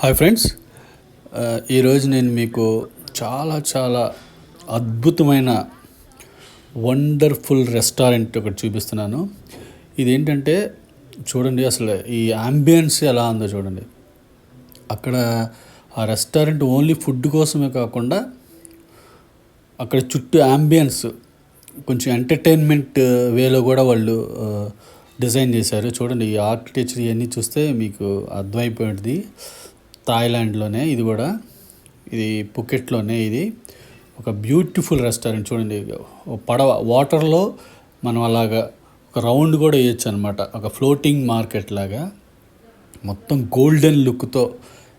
Hi friends. ఈరోజు నేను మీకు చాలా చాలా అద్భుతమైన వండర్ఫుల్ రెస్టారెంట్ ఒకటి చూపిస్తున్నాను. ఇదేంటంటే చూడండి అసలు ఈ అంబియన్స్ ఎలా ఉందో చూడండి. అక్కడ ఆ రెస్టారెంట్ ఓన్లీ ఫుడ్ కోసమే కాకుండా అక్కడ చుట్టూ అంబియన్స్ కొంచెం ఎంటర్టైన్మెంట్ వేలో కూడా వాళ్ళు డిజైన్ చేశారు. చూడండి ఈ ఆర్కిటెక్చర్ ఇవన్నీ చూస్తే మీకు అర్థమైపోయింది. థాయిలాండ్లోనే ఇది కూడా. ఇది పుకెట్లోనే ఇది. ఒక బ్యూటిఫుల్ రెస్టారెంట్ చూడండి. పడవ వాటర్లో మనం అలాగా ఒక రౌండ్ కూడా వేయచ్చు అనమాట ఒక ఫ్లోటింగ్ మార్కెట్ లాగా. మొత్తం గోల్డెన్ లుక్తో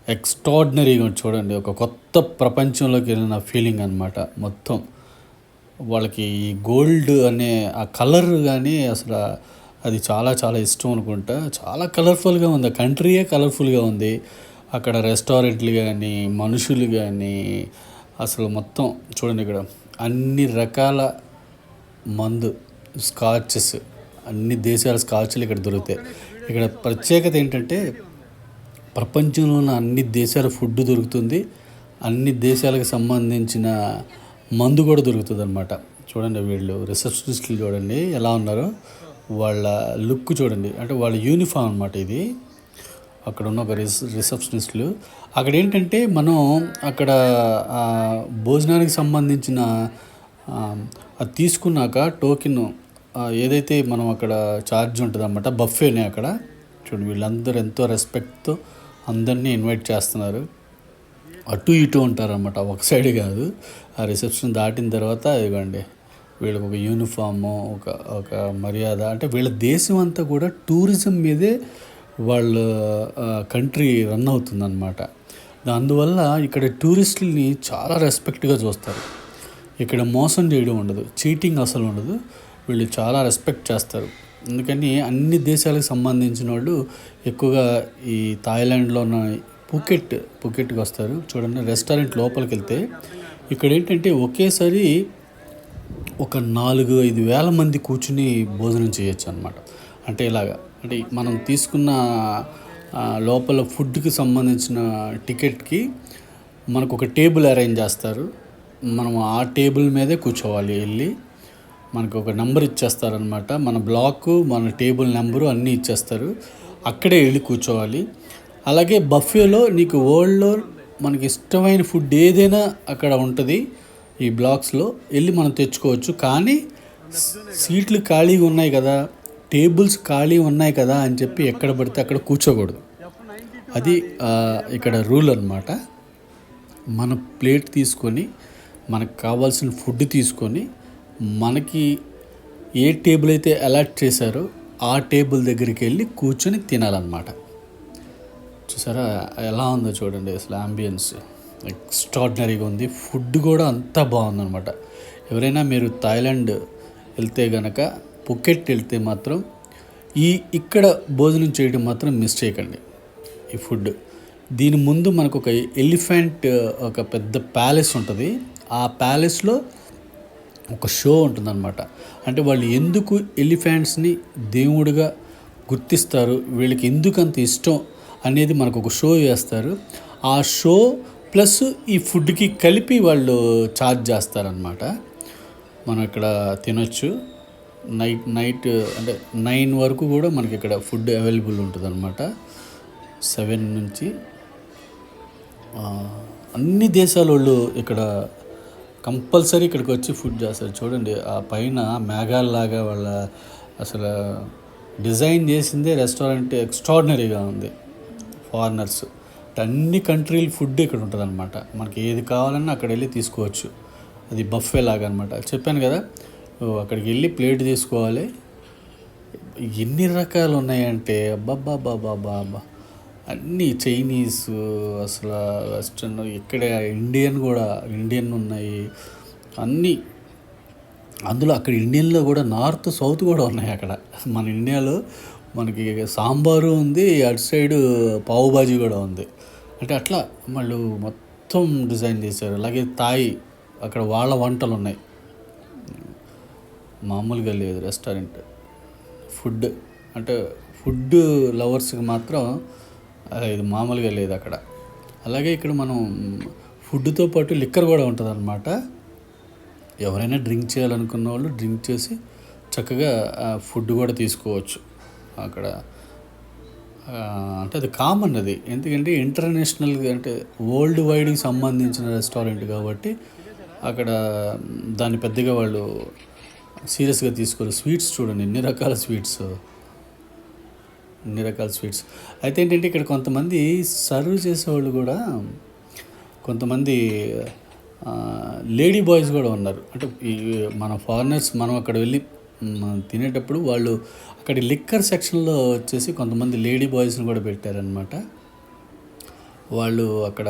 ఎక్స్ట్రాడినరీగా చూడండి. ఒక కొత్త ప్రపంచంలోకి వెళ్ళిన ఫీలింగ్ అనమాట మొత్తం. వాళ్ళకి ఈ గోల్డ్ అనే ఆ కలర్ కానీ అసలు అది చాలా చాలా ఇష్టం అనుకుంటా. చాలా కలర్ఫుల్గా ఉంది. కంట్రీయే కలర్ఫుల్గా ఉంది. అక్కడ రెస్టారెంట్లు కానీ మనుషులు కానీ అసలు మొత్తం చూడండి ఇక్కడ అన్ని రకాల మందు స్కాచెస్ అన్ని దేశాల స్కాచ్లు ఇక్కడ దొరుకుతాయి. ఇక్కడ ప్రత్యేకత ఏంటంటే ప్రపంచంలో ఉన్న అన్ని దేశాల ఫుడ్ దొరుకుతుంది. అన్ని దేశాలకు సంబంధించిన మందు కూడా దొరుకుతుంది అనమాట చూడండి వీళ్ళు రిసెప్షనిస్టులు చూడండి ఎలా ఉన్నారో. వాళ్ళ లుక్ చూడండి. అంటే వాళ్ళ యూనిఫామ్ అనమాట ఇది. అక్కడ ఉన్న ఒక రిస రిసెప్షనిస్టులు. అక్కడ ఏంటంటే మనం అక్కడ భోజనానికి సంబంధించిన అది తీసుకున్నాక టోకెన్ ఏదైతే మనం అక్కడ ఛార్జ్ ఉంటుంది అన్నమాట బఫేనే అక్కడ. చూడండి వీళ్ళందరూ ఎంతో రెస్పెక్ట్తో అందరినీ ఇన్వైట్ చేస్తున్నారు. అటు ఇటు ఉంటారనమాట ఒక సైడ్ కాదు. ఆ రిసెప్షన్ దాటిన తర్వాత ఇవ్వండి వీళ్ళకి ఒక యూనిఫాము ఒక ఒక మర్యాద అంటే వీళ్ళ దేశం అంతా కూడా టూరిజం మీదే వాళ్ళ కంట్రీ రన్ అవుతుందన్నమాట. అందువల్ల ఇక్కడ టూరిస్టులని చాలా రెస్పెక్ట్గా చూస్తారు. ఇక్కడ మోసం చేయడం ఉండదు. చీటింగ్ అసలు ఉండదు. వీళ్ళు చాలా రెస్పెక్ట్ చేస్తారు. అందుకని అన్ని దేశాలకు సంబంధించిన వాళ్ళు ఎక్కువగా ఈ థాయిలాండ్లో ఉన్న పూకెట్ పుకెట్కి వస్తారు. చూడండి రెస్టారెంట్ లోపలికి వెళ్తే ఇక్కడ ఏంటంటే ఒకేసారి ఒక నాలుగు ఐదు వేల మంది కూర్చుని భోజనం చేయొచ్చు అనమాట అంటే ఇలాగా. అంటే మనం తీసుకున్న లోపల ఫుడ్కి సంబంధించిన టికెట్కి మనకు ఒక టేబుల్ అరేంజ్ చేస్తారు. మనం ఆ టేబుల్ మీదే కూర్చోవాలి వెళ్ళి. మనకు ఒక నెంబర్ ఇచ్చేస్తారనమాట మన బ్లాక్ మన టేబుల్ నెంబరు అన్నీ ఇచ్చేస్తారు. అక్కడే వెళ్ళి కూర్చోవాలి. అలాగే బఫేలో నీకు వరల్డ్లో మనకి ఇష్టమైన ఫుడ్ ఏదైనా అక్కడ ఉంటుంది ఈ బ్లాక్స్లో వెళ్ళి మనం తెచ్చుకోవచ్చు. కానీ సీట్లు ఖాళీగా ఉన్నాయి కదా. టేబుల్స్ ఖాళీ ఉన్నాయి కదా అని చెప్పి ఎక్కడ పడితే అక్కడ కూర్చోకూడదు. అది ఇక్కడ రూల్ అనమాట మన ప్లేట్ తీసుకొని మనకు కావాల్సిన ఫుడ్ తీసుకొని మనకి ఏ టేబుల్ అయితే అలాట్ చేశారో ఆ టేబుల్ దగ్గరికి వెళ్ళి కూర్చొని తినాలన్నమాట. చూసారా ఎలా ఉందో చూడండి అసలు అంబియన్స్ ఎక్స్ట్రాడినరీగా ఉంది. ఫుడ్ కూడా అంతా బాగుందన్నమాట. ఎవరైనా మీరు థాయిలాండ్ వెళ్తే గనక పుకెట్ వెళ్తే మాత్రం ఈ ఇక్కడ భోజనం చేయడం మాత్రం మిస్ చేయకండి ఈ ఫుడ్. దీని ముందు మనకు ఒక ఎలిఫెంట్ ఒక పెద్ద ప్యాలెస్ ఉంటుంది. ఆ ప్యాలెస్లో ఒక షో ఉంటుందన్నమాట. అంటే వాళ్ళు ఎందుకు ఎలిఫెంట్స్ని దేవుడిగా గుర్తిస్తారు? వీళ్ళకి ఎందుకు అంత ఇష్టం అనేది మనకు ఒక షో వేస్తారు. ఆ షో ప్లస్ ఈ ఫుడ్కి కలిపి వాళ్ళు ఛార్జ్ చేస్తారనమాట మనం ఇక్కడ తినొచ్చు. నైట్ నైట్ అంటే నైన్ వరకు కూడా మనకి ఇక్కడ ఫుడ్ అవైలబుల్ ఉంటుంది అనమాట సెవెన్ నుంచి అన్ని దేశాల వాళ్ళు ఇక్కడ కంపల్సరీ ఇక్కడికి వచ్చి ఫుడ్ చేస్తారు. చూడండి ఆ పైన మేఘాల్లాగా వాళ్ళ అసలు డిజైన్ చేసిందే రెస్టారెంట్ ఎక్స్ట్రాడినరీగా ఉంది. ఫారినర్స్. అన్ని కంట్రీల ఫుడ్ ఇక్కడ ఉంటుంది అనమాట మనకి ఏది కావాలన్నా అక్కడ వెళ్ళి తీసుకోవచ్చు. అది బఫే లాగా అనమాట చెప్పాను కదా అక్కడికి వెళ్ళి ప్లేట్ తీసుకోవాలి. ఎన్ని రకాలు ఉన్నాయంటే అబ్బబ్బబ్బబ్బబ్బా అన్నీ చైనీస్ అసలు వెస్ట్రన్ ఇక్కడ ఇండియన్ కూడా ఇండియన్ ఉన్నాయి. అన్నీ. అందులో అక్కడ ఇండియన్లో కూడా నార్త్ సౌత్ కూడా ఉన్నాయి అక్కడ. మన ఇండియాలో మనకి సాంబారు ఉంది అటు సైడ్ పావు బాజీ కూడా ఉంది. అంటే అట్లా వాళ్ళు మొత్తం డిజైన్ చేశారు. అలాగే తాయి అక్కడ వాళ్ళ వంటలు ఉన్నాయి మామూలుగా లేదు రెస్టారెంట్. ఫుడ్ అంటే ఫుడ్ లవర్స్కి మాత్రం ఇది మామూలుగా లేదు అక్కడ. అలాగే ఇక్కడ మనం ఫుడ్తో పాటు లిక్కర్ కూడా ఉంటుంది అనమాట ఎవరైనా డ్రింక్ చేయాలనుకున్న వాళ్ళు డ్రింక్ చేసి చక్కగా ఫుడ్ కూడా తీసుకోవచ్చు అక్కడ. అంటే అది కామన్ అది. ఎందుకంటే ఇంటర్నేషనల్ అంటే వరల్డ్ వైడ్కి సంబంధించిన రెస్టారెంట్ కాబట్టి అక్కడ దాన్ని పెద్దగా వాళ్ళు సీరియస్గా తీసుకోరు. స్వీట్స్ చూడండి ఎన్ని రకాల స్వీట్స్? ఎన్ని రకాల స్వీట్స్? అయితే ఏంటంటే ఇక్కడ కొంతమంది సర్వ్ చేసేవాళ్ళు కూడా కొంతమంది లేడీ బాయ్స్ కూడా ఉన్నారు. అంటే ఈ మన ఫారినర్స్ మనం అక్కడ వెళ్ళి తినేటప్పుడు వాళ్ళు అక్కడ లిక్కర్ సెక్షన్లో వచ్చేసి కొంతమంది లేడీ బాయ్స్ని కూడా పెట్టారనమాట వాళ్ళు అక్కడ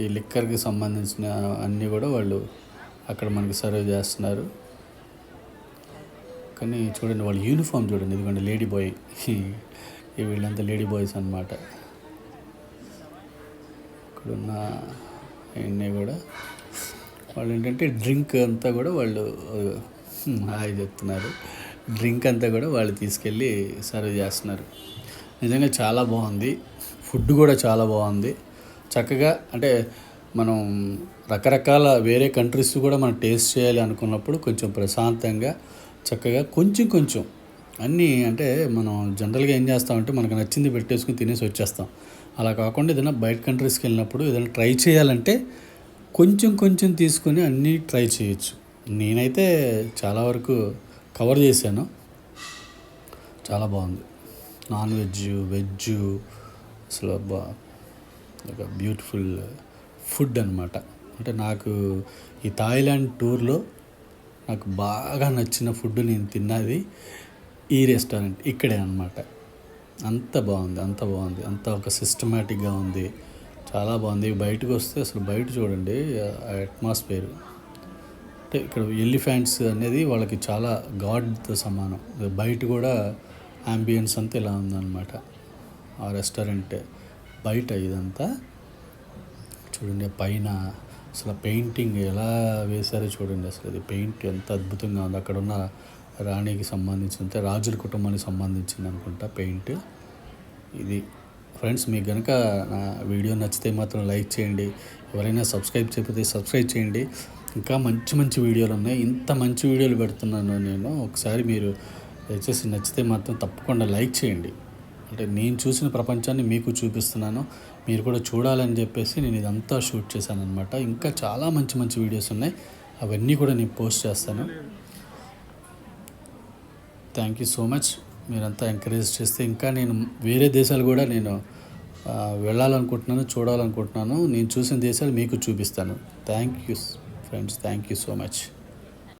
ఈ లిక్కర్కి సంబంధించిన అన్నీ కూడా వాళ్ళు అక్కడ మనకి సర్వ్ చేస్తున్నారు. కానీ చూడండి వాళ్ళ యూనిఫామ్ చూడండి. ఎందుకంటే లేడీ బాయ్ వీళ్ళంతా లేడీ బాయ్స్ అనమాట ఇక్కడున్న అన్నీ కూడా వాళ్ళు ఏంటంటే డ్రింక్ అంతా కూడా వాళ్ళు హాయ్ చెప్తున్నారు. డ్రింక్ అంతా కూడా వాళ్ళు తీసుకెళ్ళి సర్వ్ చేస్తున్నారు. నిజంగా చాలా బాగుంది. ఫుడ్ కూడా చాలా బాగుంది. చక్కగా అంటే మనం రకరకాల వేరే కంట్రీస్ కూడా మనం టేస్ట్ చేయాలి అనుకున్నప్పుడు కొంచెం ప్రశాంతంగా చక్కగా కొంచెం కొంచెం అన్నీ అంటే మనం జనరల్గా ఏం చేస్తామంటే మనకు నచ్చింది పెట్టేసుకుని తినేసి వచ్చేస్తాం. అలా కాకుండా ఏదైనా బయట కంట్రీస్కి వెళ్ళినప్పుడు ఏదైనా ట్రై చేయాలంటే కొంచెం కొంచెం తీసుకుని అన్నీ ట్రై చేయొచ్చు. నేనైతే చాలా వరకు కవర్ చేశాను. చాలా బాగుంది. నాన్ వెజ్ వెజ్ అసలు బా ఒక బ్యూటిఫుల్ ఫుడ్ అనమాట అంటే నాకు ఈ థాయిలాండ్ టూర్లో నాకు బాగా నచ్చిన ఫుడ్ నేను తిన్నది ఈ రెస్టారెంట్ ఇక్కడే అనమాట అంత బాగుంది అంత బాగుంది అంత ఒక సిస్టమేటిక్గా ఉంది. చాలా బాగుంది. బయటకు వస్తే అసలు బయట చూడండి ఆ అట్మాస్ఫియర్ అంటే ఇక్కడ ఎలిఫెంట్స్ అనేది వాళ్ళకి చాలా గాడ్తో సమానం. బయట కూడా అంబియన్స్ అంతా ఇలా ఉందన్నమాట. ఆ రెస్టారెంట్ బయట ఇదంతా. చూడండి పైన అసలు పెయింటింగ్ ఎలా వేశారో చూడండి అసలు అది పెయింట్ ఎంత అద్భుతంగా ఉంది. అక్కడ ఉన్న రాణికి సంబంధించిన రాజుల కుటుంబానికి సంబంధించింది అనుకుంటా పెయింట్. ఇది ఫ్రెండ్స్ మీకు కనుక నా వీడియో నచ్చితే మాత్రం లైక్ చేయండి. ఎవరైనా సబ్స్క్రైబ్ చేయకపోతే సబ్స్క్రైబ్ చేయండి. ఇంకా మంచి మంచి వీడియోలు ఉన్నాయి. ఇంత మంచి వీడియోలు పెడుతున్నాను నేను. ఒకసారి మీరు దయచేసి నచ్చితే మాత్రం తప్పకుండా లైక్ చేయండి. అంటే నేను చూసిన ప్రపంచాన్ని మీకు చూపిస్తున్నాను. మీరు కూడా చూడాలని చెప్పేసి నేను ఇదంతా షూట్ చేశాను అనమాట ఇంకా చాలా మంచి మంచి వీడియోస్ ఉన్నాయి. అవన్నీ కూడా నేను పోస్ట్ చేస్తాను. థ్యాంక్ యూ సో మచ్ మీరంతా ఎంకరేజ్ చేస్తే ఇంకా నేను వేరే దేశాలు కూడా నేను వెళ్ళాలనుకుంటున్నాను చూడాలనుకుంటున్నాను. నేను చూసిన దేశాలు మీకు చూపిస్తాను. Thank you friends thank you so much